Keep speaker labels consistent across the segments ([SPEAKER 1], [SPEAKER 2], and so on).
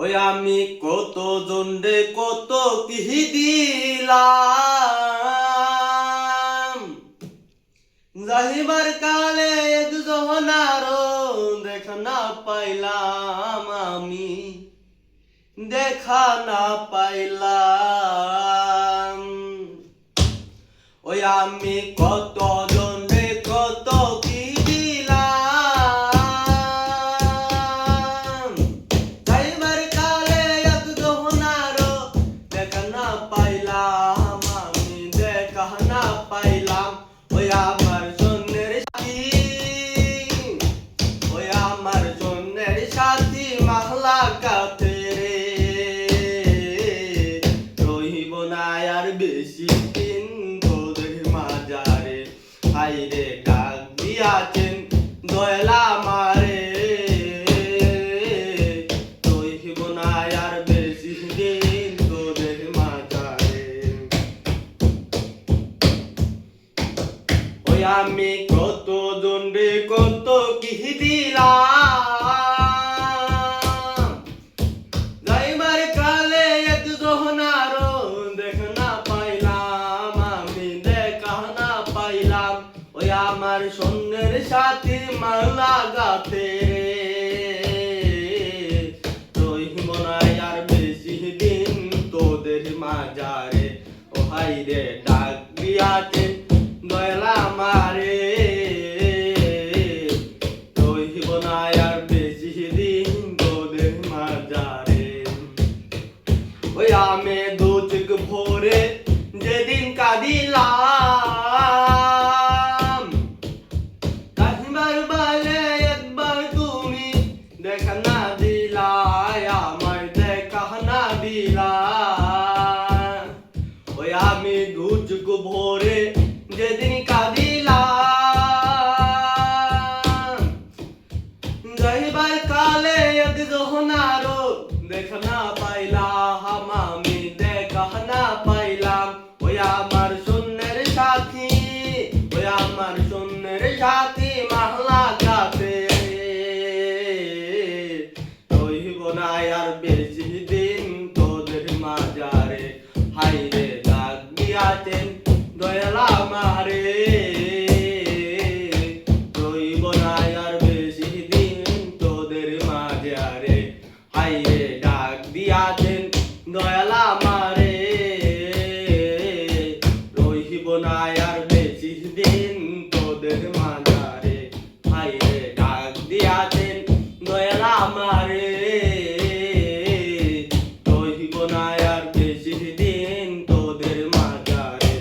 [SPEAKER 1] ওই আমি কত জন্ডে কত কি দিলাম? যাহিবার কালে এক জহনারো দেখ না পাইলাম আমি। দেখা না পাইলাম। ওই আমি কত ওই আমার না আর বেশি দিন তোদের মাজারে। হাইরে ডাক দিয়াছেন আমি কত দণ্ডে কত কি দিলাম? কালে এক দেখ না পাইলাম, আমি দেখা না পাইলাম। ওই আমার সন্ধ্যের সাথে মালা গাতে বেশি দিন তোদের মাজারে, ও হাই ডাক যেদিন কাঁদিলাম। যাইবার কালে এক জহনারো দেখা না পাইলাম, আমি দেখা না পাইলাম। ওই আমার শূন্যের সাথী, ওই আমার শূন্যের সাথী মাহলা কাতে রহিব না আর বেশি ভাইয়ে ডাক দিয়াছেন, দয়াল মারে। রহিব না আর বেশি দিন তোদের মাঝারে ভাইয়ে ডাক দিয়াছেন রহিব না আর বেশি দিন তোদের মাঝারে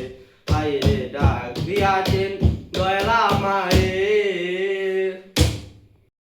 [SPEAKER 1] ডাক দিয়াছেন